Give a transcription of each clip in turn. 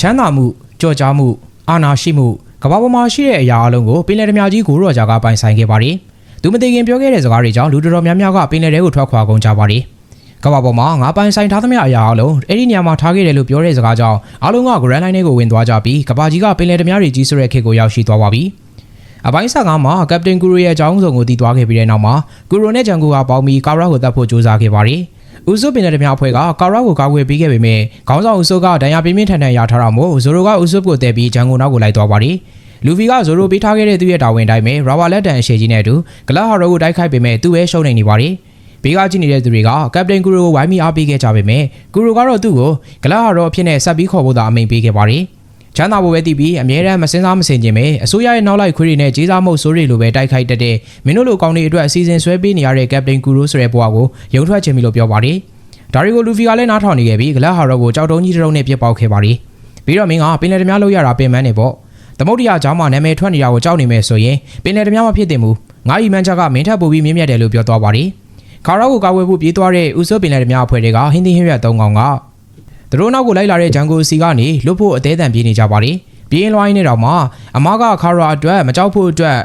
ချမ်းသာမှုကြော်ကြားမှုအာဏာရှိမှုကမ္ဘာပေါ်မှာရှိတဲ့အရာအလုံးကိုပင်လယ်ဓမြကြီးကိုရော်ဂျာကပိုင်ဆိုင်ခဲ့ပါတယ်။သူမသိခင်ပြောခဲ့တဲ့စကားတွေကြောင့်လူတော်တော်များများကပင်လယ်ထဲကိုထွက်ခွာကုန်ကြပါတယ်။ကမ္ဘာပေါ်မှာငါပိုင်ဆိုင်ထားသမျှအရာအလုံးအဲ့ဒီနေရာမှာထားခဲ့တယ်လို့ပြောတဲ့စကားကြောင့်အလုံးက Grand Line တွေကိုဝင်သွားကြပြီးကမ္ဘာကြီးကပင်လယ်ဓမြတွေကြီးဆိုတဲ့ခေတ်ကိုရောက်ရှိသွားပါပြီ။အပိုင်း15မှာကပတိန်ကူရိုရဲ့အကြောင်းစုံကိုတည်သွားခဲ့ပြီးတဲ့နောက်မှာကူရိုနဲ့ဂျန်ကိုကပေါင်းပြီးကာရာကိုတတ်ဖို့ကြိုးစားခဲ့ပါတယ်။ ဦးစိုးပင်တဲ့ဓမြအဖွဲ့ကကာရာကိုကာကွယ်ပေးခဲ့ပေမဲ့ခေါင်းဆောင်ဦးစိုးကဒဏ်ရာပြင်းပြင်းထန်ထန်ရထားတာမို့ဇိုရိုကဦးစိုးကိုတည်ပြီးဂျန်ကိုနောက်ကိုလိုက်သွားပါတယ်။လူဖီကဇိုရိုပေးထားခဲ့တဲ့သူ့ရဲ့တာဝန်တိုင်းပဲရာဘာလက်တန်အရှိကြီးနဲ့အတူဂလတ်ဟာရိုကိုတိုက်ခိုက်ပေမဲ့သူ့ပဲရှုံးနေနေပါတယ်။ဘေးကကြည့်နေတဲ့သူတွေကကပတိန်ကူရိုကိုဝိုင်းမိအားပေးခဲ့ကြပေမဲ့ကူရိုကတော့သူ့ကိုဂလတ်ဟာရိုအဖြစ်နဲ့ဆက်ပြီးခေါ်ဖို့သာအမိန့်ပေးခဲ့ပါတယ်။ ချမ်းသာဖို့ပဲတည်ပြီးအမြဲတမ်းမစင်စားမစင်ကျင်ပဲအစိုးရရဲ့နောက်လိုက်ခွေးတွေနဲ့ကြေးစားမှုဆိုးတွေလိုပဲတိုက်ခိုက်တတ်တဲ့မင်းတို့လိုကောင်းတွေအတွက်အစီအစဉ်ဆွဲပေးနေရတဲ့ကပတိန်ကူရိုဆိုတဲ့ဘဝကိုရုံထွက်ခြင်းပြီလို့ပြောပါတယ်။ဒါတွေကိုလူဖီကလည်းနားထောင်နေခဲ့ပြီးဂလတ်ဟာရိုကိုကြောက်တုံးကြီးတစ်လုံးနဲ့ပြစ်ပေါက်ခဲ့ပါတယ်။ပြီးတော့မင်းကပင်လယ်သမားလို့ရတာပင်ပန်းနေပေါ့။သမုတ်တရားเจ้าမှာနာမည်ထွက်နေတာကိုကြောက်နေမယ်ဆိုရင်ပင်လယ်သမားမဖြစ်သင့်ဘူး။ငါအီမန်ချကမင်းထပ်ပူပြီးမြင့်မြတ်တယ်လို့ပြောသွားပါတယ်။ခါရောကိုကာဝယ်ဖို့ပြေးသွားတဲ့ဥဆိုးပင်လယ်သမားအဖွဲ့တွေကဟင်းသီးဟင်းရွက်သုံးကောင်က သူတို့နောက်ကိုလိုက်လာတဲ့ဂျန်ကိုစီကနေလွတ်ဖို့အသေးအံပြေးနေကြပါတယ်။ပြေးလွှိုင်းနေတော့မှအမကခါရာအတွက်မကြောက်ဖို့အတွက်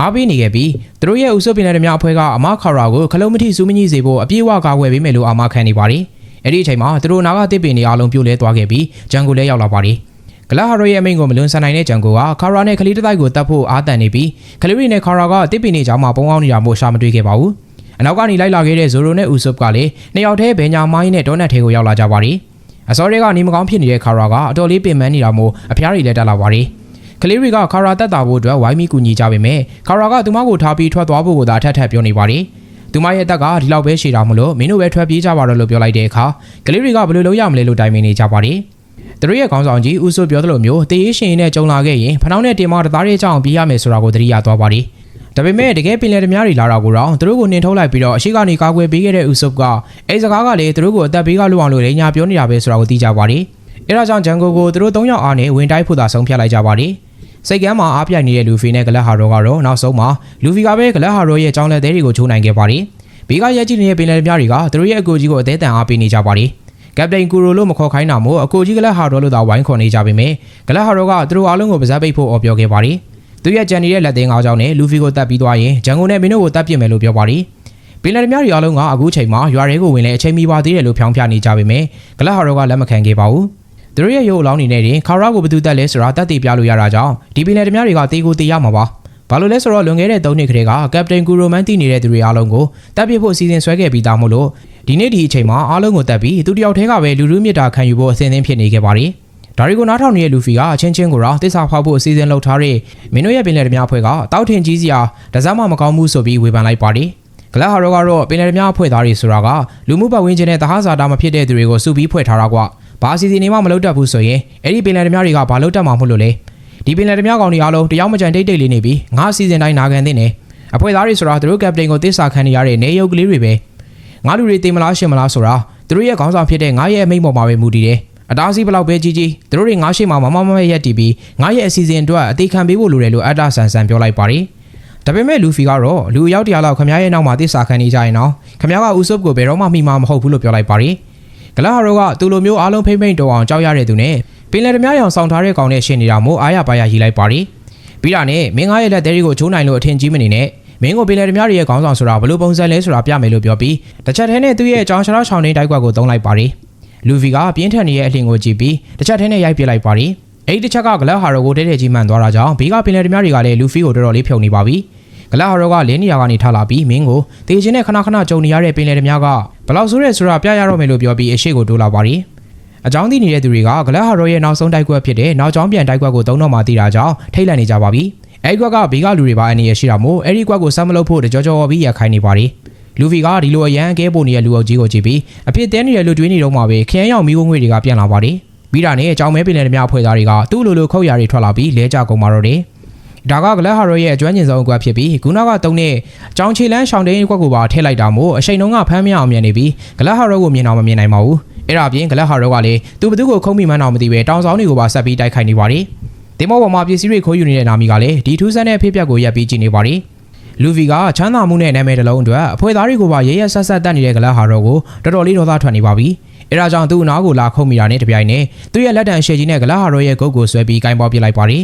အားပေးနေခဲ့ပြီးသူတို့ရဲ့ဥဆိုးပင်လယ်သမားအဖွဲ့ကအမခါရာကိုခလုံးမထိစူးမကြီးစေဖို့အပြေးဝကာဝယ်ပေးမယ်လို့အာမခံနေပါတယ်။အဲ့ဒီအချိန်မှာသူတို့နာကတစ်ပင်တွေအားလုံးပြိုလဲသွားခဲ့ပြီးဂျန်ကိုလည်းရောက်လာပါတယ်။ဂလာဟာရိုရဲ့အမိန့်ကိုမလွန်ဆန်နိုင်တဲ့ဂျန်ကိုကခါရာနဲ့ခလီတတိုက်ကိုတတ်ဖို့အားတန်နေပြီးခလီရီနဲ့ခါရာကတစ်ပင်တွေကြားမှာပုံအောင်နေတာမို့ရှာမတွေ့ခဲ့ပါဘူး။အနောက်ကနေလိုက်လာခဲ့တဲ့ဇိုရိုနဲ့ဥဆုပ်ကလည်းနှစ်ယောက်တည်းဘင်ညာမိုင်းနဲ့ဒေါနတ်ထဲကိုရောက်လာကြပါတယ်။ အစောတွေကနေမကောင်းဖြစ်နေတဲ့ခါရာကအတော်လေးပင်ပန်းနေတာမို့အဖျားတွေလည်းတက်လာပါတယ်။ကလေးတွေကခါရာတက်တာဖို့အတွက်ဝိုင်းမိကူညီကြပေမဲ့ခါရာကသူမကိုထားပြီးထွက်သွားဖို့ကိုသာထပ်ထပ်ပြောနေပါတယ်။သူမရဲ့အသက်ကဒီလောက်ပဲရှည်တာမလို့မင်းတို့ပဲထွက်ပြေးကြပါတော့လို့ပြောလိုက်တဲ့အခါကလေးတွေကဘယ်လိုလုပ်ရမလဲလို့တိုင်ပင်နေကြပါတယ်။သူတို့ရဲ့ခေါင်းဆောင်ကြီးဦးစိုးပြောသလိုမျိုးတေးရေးရှင်နဲ့ကြုံလာခဲ့ရင်ဖနှောင်းနဲ့တင်မတသားရဲ့အကြောင်းပြေးရမယ်ဆိုတာကိုသတိရသွားပါတယ်။ ဒါပေမဲ့တကယ်ပင်လယ်သမားတွေလာတော့ကိုတော့သူတို့ကိုနှင်ထုတ်လိုက်ပြီးတော့အရှိကနေကာကွယ်ပေးခဲ့တဲ့ဦးစုပ်ကအဲစကားကလည်းသူတို့ကိုအသက်ဘေးကလွတ်အောင်လို့လေညာပြောနေတာပဲဆိုတာကိုသိကြပါတယ်။အဲဒါကြောင့်ဂျန်ကိုကိုသူတို့၃ယောက်အားနဲ့ဝင်တိုက်ဖို့သာဆုံးဖြတ်လိုက်ကြပါတယ်။စိတ်ကမ်းမှာအားပြိုင်နေတဲ့လူဖီနဲ့ဂလက်ဟာရောကတော့နောက်ဆုံးမှာလူဖီကပဲဂလက်ဟာရောရဲ့ကြောင်းလက်သေးတွေကိုချိုးနိုင်ခဲ့ပါတယ်။ဘေးကရဲကြီးနေတဲ့ပင်လယ်သမားတွေကသူတို့ရဲ့အကူကြီးကိုအသေးတန်အားပေးနေကြပါတယ်။ကပတိန်ကူရိုလို့မခေါ်ခိုင်းတာမို့အကိုကြီးဂလက်ဟာရောလို့သာဝိုင်းခေါ်နေကြပေမဲ့ဂလက်ဟာရောကသူတို့အားလုံးကိုပါဇက်ပိတ်ဖို့အော်ပြောခဲ့ပါတယ်။ သူရဲ့ကြံနေတဲ့လက်သေးငါးချောင်းနဲ့လူဖီကိုတတ်ပြီးသွားရင်ဂျန်ကိုနဲ့မင်းတို့ကိုတတ်ပြစ်မယ်လို့ပြောပါတယ်။ပင်လယ်သမားတွေအားလုံးကအခုချိန်မှာရွာရဲကိုဝင်လဲအချိန်မီပါသေးတယ်လို့ဖြောင်းပြနေကြပေမဲ့ဂလက်ဟာရောကလက်မခံခဲ့ပါဘူး။သူတို့ရဲ့ရုပ်အလောင်းနေနဲ့တင်ခါရာကိုဘယ်သူတက်လဲဆိုတာတတ်သိပြလို့ရတာကြောင့်ဒီပင်လယ်သမားတွေကတေကိုတေရမှာပါ။ဘာလို့လဲဆိုတော့လွန်ခဲ့တဲ့၃နှစ်ခရေကကပတိန်ကူရိုမန်တီနေတဲ့သူတွေအားလုံးကိုတပ်ပစ်ဖို့အစီအစဉ်ဆွဲခဲ့ပြီးသားမို့လို့ဒီနေ့ဒီအချိန်မှာအားလုံးကိုတပ်ပြီးသူတယောက်တည်းကပဲလူလူမြစ်တာခံယူဖို့အစဉ်အသင့်ဖြစ်နေခဲ့ပါတယ်။ ဒါရီကိုနားထောင်နေတဲ့လူဖီကအချင်းချင်းကိုတော့တစ္ဆာဖောက်ဖို့အစီအစဉ်လုပ်ထားတဲ့မင်းတို့ရဲ့ပင်လယ်သမားအဖွဲ့ကတောက်ထင်ကြီးစရာတစားမှမကောင်းဘူးဆိုပြီးဝေဖန်လိုက်ပါတယ်။ဂလက်ဟာရောကတော့ပင်လယ်သမားအဖွဲ့သားတွေဆိုတာကလူမှုပတ်ဝန်းကျင်နဲ့တဟဇာတာမဖြစ်တဲ့သူတွေကိုစုပြီးဖွဲ့ထားတာကွ။ဘာအစီအစဉ်တွေမှမလုပ်တတ်ဘူးဆိုရင်အဲ့ဒီပင်လယ်သမားတွေကဘာလုပ်တတ်မှာမဟုတ်လို့လဲ။ဒီပင်လယ်သမားကောင်တွေအားလုံးတယောက်မကြံတိတ်တိတ်လေးနေပြီးငါအစီအစဉ်တိုင်းနာခံသင့်တယ်။အဖွဲ့သားတွေဆိုတာသူတို့ကပတိန်ကိုတစ္ဆာခံနေရတဲ့နေရုပ်ကလေးတွေပဲ။ငါလူတွေတင်မလားရှင်မလားဆိုတာသူတို့ရဲ့ခေါင်းဆောင်ဖြစ်တဲ့ငါရဲ့အမိန့်ပေါ်မှာပဲမူတည်တယ်။ အတားစီးဘလောက်ပဲကြီးကြီးသူတို့တွေငါရှိမှမမမမရက်တီးပြီးငါရဲ့အစီအစဉ်အတွက်အသေးခံပေးဖို့လိုတယ်လို့အတ္တဆန်ဆန်ပြောလိုက်ပါတယ်။ဒါပေမဲ့လူဖီကတော့လူအယောက်တရာလောက်ခမ ्या ရဲ့နောက်မှာတစ္ဆာခံနေကြရင်တော့ခမ ्या ကဦးဆုပ်ကိုဘယ်တော့မှမိမှာမဟုတ်ဘူးလို့ပြောလိုက်ပါတယ်။ဂလာဟာရိုကသူ့လိုမျိုးအားလုံးဖိမ့်ဖိမ့်တော်အောင်ကြောက်ရတဲ့သူနဲ့ပင်လယ်ဓမြရောင်ဆောင်ထားတဲ့ကောင်နဲ့ရှင်နေတာမို့အားရပါရရီလိုက်ပါတယ်။ပြီးတာနဲ့မင်းငါရဲ့လက်သေးတွေကိုချိုးနိုင်လို့အထင်ကြီးမနေနဲ့မင်းကိုပင်လယ်ဓမြတွေရဲ့ခေါင်းဆောင်ဆိုတာဘလို့ပုံစံလဲဆိုတာပြမယ်လို့ပြောပြီးတစ်ချက်တည်းနဲ့သူ့ရဲ့အကြောင်းရှရာချောင်းနေတိုက်ကွက်ကိုသုံးလိုက်ပါတယ်။ လူဗီကပြင်းထန်နေတဲ့အလင်ကိုကြည့်ပြီးတစ်ချက်တည်းနဲ့ရိုက်ပစ်လိုက်ပါတယ်။အဲ့ဒီတစ်ချက်ကဂလက်ဟာရိုကိုတဲတဲကြီးမှန်သွားတာကြောင့်ဘေးကပင်လယ်ဓမြတွေကလည်းလူဖီကိုတော်တော်လေးဖြုံနေပါပြီ။ဂလက်ဟာရိုကလင်းနေရာကနေထလာပြီးမင်းကိုတေချင်းနဲ့ခဏခဏကြုံနေရတဲ့ပင်လယ်ဓမြကဘလောက်ဆိုးရဲဆိုတာပြရတော့မယ်လို့ပြောပြီးအရှိကိုတိုးလာပါတယ်။အကြောင်းသိနေတဲ့သူတွေကဂလက်ဟာရိုရဲ့နောက်ဆုံးတိုက်ကွက်ဖြစ်တဲ့နောက်ကျောင်းပြန်တိုက်ကွက်ကိုသုံးတော့မှသိတာကြောင့်ထိတ်လန့်နေကြပါပြီ။အဲဒီကွက်ကဘေးကလူတွေပါအနေရရှိတာမို့အဲဒီကွက်ကိုစမ်းမလုပ်ဖို့တကြောကြောပြီးရခိုင်းနေပါတယ်။ လူဖီကဒီလိုအရန်အကဲပို့နေတဲ့လူအုပ်ကြီးကိုကြည့်ပြီးအဖြစ်တဲနေတဲ့လူတွေးနေတော့မှပဲခရမ်းရောက်မီးဝငွေတွေကပြန်လာပါတယ်။ပြီးတာနဲ့အကြောင်းမဲပင်လယ်ဓမြအဖွဲ့သားတွေကသူ့လိုလိုခုတ်ရာတွေထွက်လာပြီးလဲကြကုန်ပါတော့တယ်။ဒါကဂလက်ဟာရိုရဲ့အကျွမ်းကျင်ဆုံးအကွက်ဖြစ်ပြီးခုနကတုံးနဲ့ကြောင်ချီလန်းရှောင်းတိန်အကွက်ကိုပါထည့်လိုက်တာမို့အချိန်တုန်းကဖမ်းမရအောင်မြင်နေပြီးဂလက်ဟာရိုကိုမြင်အောင်မမြင်နိုင်ပါဘူး။အဲ့ဒါအပြင်ဂလက်ဟာရိုကလည်းသူဘသူကိုခုံးမိမှန်းအောင်မသိပဲတောင်ဆောင်တွေကိုပါဆက်ပြီးတိုက်ခိုက်နေပါတယ်။တင်မောပေါ်မှာပစ္စည်းတွေခိုးယူနေတဲ့နာမီကလည်းဒီထူးဆန်းတဲ့အဖြစ်အပျက်ကိုရပ်ပြီးကြည့်နေပါတယ်။ လူဗီကချမ်းသာမှုနဲ့နာမည်တစ်လုံးအတွက်အဖွဲ့သားတွေကိုပါရဲရဲဆက်ဆက်တက်နေတဲ့ဂလက်ဟာရိုကိုတော်တော်လေးဒေါသထွက်နေပါပြီ။အဲဒါကြောင့်သူ့အနားကိုလာခုံမိတာနဲ့တပြိုင်နက်သူ့ရဲ့လက်တံရှေ့ကြီးနဲ့ဂလာဟာရောရဲ့ဂုတ်ကိုဆွဲပြီးကင်ပေါက်ပစ်လိုက်ပါတယ်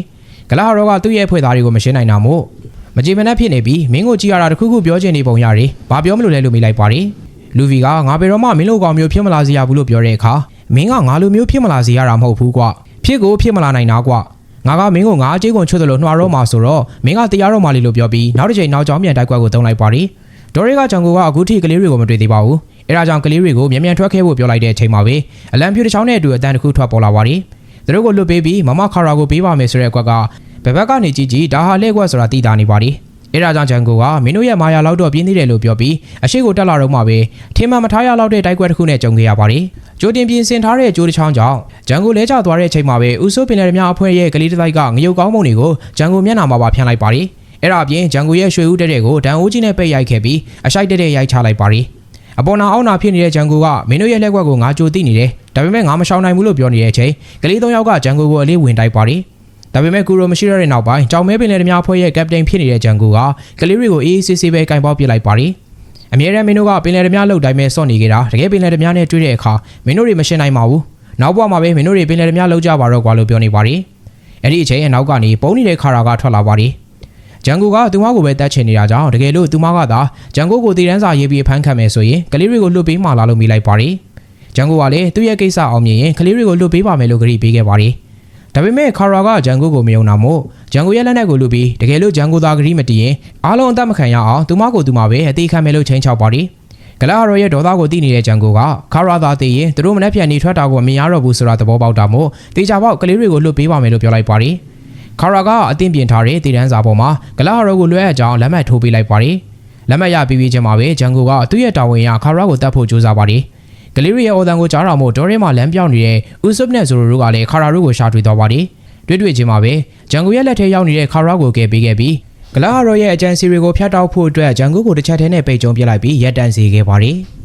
ဂလာဟာရောကသူ့ရဲ့ဖွဲ့သားတွေကိုမရှင်းနိုင်တာမို့မကြေမနက်ဖြစ်နေပြီးမင်းကိုကြည်ရတာတစ်ခုခုပြောချင်နေပုံရတယ်ဘာပြောမလို့လဲလို့မိလိုက်ပါတယ်လူဗီကငါဘယ်တော့မှမင်းလိုကောင်မျိုးဖြစ်မလာစေရဘူးလို့ပြောတဲ့အခါမင်းကငါလိုမျိုးဖြစ်မလာစေရတာမဟုတ်ဘူးကွာဖြစ်ကိုဖြစ်မလာနိုင်တာကွာ ငါကမင်းကိုငါအကျေးကုန်ချွတ်တယ်လို့နှွာတော့မှာဆိုတော့မင်းကတရားတော့မှာလေလို့ပြောပြီးနောက်တစ်ချိန်နောက်ကျောင်းပြန်တိုက်ကွက်ကိုတုံးလိုက်ပါရီဒေါ်ရီကဂျန်ကိုကအခုထိကလေးတွေကိုမတွေ့သေးပါဘူးအဲဒါကြောင့်ကလေးတွေကိုမြန်မြန်ထွက်ခဲ့ဖို့ပြောလိုက်တဲ့အချိန်မှာပဲအလံဖြူတစ်ချောင်းနဲ့အတူအတန်တစ်ခုထွက်ပေါ်လာပါရီသူတို့ကိုလွတ်ပေးပြီးမမခါရာကိုပေးပါမယ်ဆိုတဲ့အကွက်ကဘယ်ဘက်ကနေကြည့်ကြည့်ဒါဟာလက်ကွက်ဆိုတာသိတာနေပါရီ အဲဒါကြောင့်ဂျန်ကိုကမင်းတို့ရဲ့မာယာလောက်တော့ပြင်းသေးတယ်လို့ပြောပြီးအရှိကိုတက်လာတော့မှပဲထင်မှန်မထားရလောက်တဲ့တိုက်ကွက်တစ်ခုနဲ့ကြုံခဲ့ရပါရီကြိုတင်ပြင်ဆင်ထားတဲ့ကြိုးတစ်ချောင်းကြောင့်ဂျန်ကိုလဲကျသွားတဲ့အချိန်မှာပဲဥဆိုးပင်လယ်မြအဖွဲ့ရဲ့ကလေးတစ်တိုက်ကငရုတ်ကောင်းပုံတွေကိုဂျန်ကိုမျက်နှာမှာပါဖျန်းလိုက်ပါရီအဲ့ဒါအပြင်ဂျန်ကိုရဲ့ရွှေဦးတက်တဲ့ကိုဒန်အိုးကြီးနဲ့ပိတ်ရိုက်ခဲ့ပြီးအရှိုက်တက်တဲ့ရိုက်ချလိုက်ပါရီအပေါ်နာအောက်နာဖြစ်နေတဲ့ဂျန်ကိုကမင်းတို့ရဲ့လက်ကွက်ကိုငါကြိုသိနေတယ်ဒါပေမဲ့ငါမရှောင်နိုင်ဘူးလို့ပြောနေတဲ့အချိန်ကလေးသုံးယောက်ကဂျန်ကိုကိုအလေးဝင်တိုက်ပါရီ ဒါပေမဲ့ကူရိုမရှိရတဲ့နောက်ပိုင်းကြောင်မဲပင်လယ်မြအဖွဲ့ရဲ့ကပတိန်ဖြစ်နေတဲ့ဂျန်ကိုကကလေးတွေကိုအေးအေးဆေးဆေးပဲကင်ပေါက်ပစ်လိုက်ပါရီအမြဲတမ်းမင်းတို့ကပင်လယ်ဓမြလှုပ်တိုင်းပဲစော့နေကြတာတကယ်ပင်လယ်ဓမြနဲ့တွေ့တဲ့အခါမင်းတို့တွေမရှင်းနိုင်ပါဘူးနောက်ဘဝမှာပဲမင်းတို့တွေပင်လယ်ဓမြလှုပ်ကြပါတော့ကွာလို့ပြောနေပါရီအဲ့ဒီအချိန်အနောက်ကနေပုံနေတဲ့ခါရာကထွက်လာပါရီဂျန်ကိုကသူမကိုပဲတတ်ချင်နေတာကြောင့်တကယ်လို့သူမကသာဂျန်ကိုကိုတည်တန်းစာရေးပြီးအဖမ်းခံမယ်ဆိုရင်ကလေးတွေကိုလွတ်ပေးမှလာလို့မိလိုက်ပါရီဂျန်ကိုကလည်းသူ့ရဲ့ကိစ္စအောင်မြင်ရင်ကလေးတွေကိုလွတ်ပေးပါမယ်လို့ကြေညာပေးခဲ့ပါရီ ဒါပေမဲ့ခါရာကဂျန်ကိုကိုမယုံတာမို့ဂျန်ကိုရဲ့လက်နက်ကိုလူပြီးတကယ်လို့ဂျန်ကိုသာဂရီမတီးရင်အားလုံးအသက်မခံရအောင်သူမကိုသူမပဲအသေးခံမယ်လို့ချိန်ချောက်ပါရီဂလာဟာရောရဲ့ဒေါသကိုသိနေတဲ့ဂျန်ကိုကခါရာသာသိရင်သူတို့မနှက်ပြန်နေထွက်တာကိုမမြင်ရတော့ဘူးဆိုတာသဘောပေါက်တာမို့တေချာပေါက်ကလေးတွေကိုလွတ်ပေးပါမယ်လို့ပြောလိုက်ပါရီခါရာကအသင့်ပြင်ထားတဲ့တည်တန်းစာပေါ်မှာဂလာဟာရောကိုလွှဲအပ်ကြောင်းလက်မှတ်ထိုးပေးလိုက်ပါရီလက်မှတ်ရပြီးပြီးချင်းမှာပဲဂျန်ကိုကသူ့ရဲ့တာဝန်ရခါရာကိုတတ်ဖို့ကြိုးစားပါရီ ဂလီရီရဲ့အော်တန်ကိုကြားတော်မို့ဒေါ်ရဲမှာလမ်းပြောင်းနေတဲ့ဥဆုပ်နဲ့ဇိုရိုတို့ကလည်းခါရာတို့ကိုရှာတွေ့သွားပါတယ်။တွေ့တွေ့ချင်းမှာပဲဂျန်ကိုရဲ့လက်ထဲရောက်နေတဲ့ခါရာကိုကယ်ပေးခဲ့ပြီးဂလာဟာရောရဲ့အကြံစီတွေကိုဖျက်တောက်ဖို့အတွက်ဂျန်ကိုကိုတစ်ချက်တည်းနဲ့ပိတ်ကြုံပြလိုက်ပြီးရက်တန့်စေခဲ့ပါတယ်။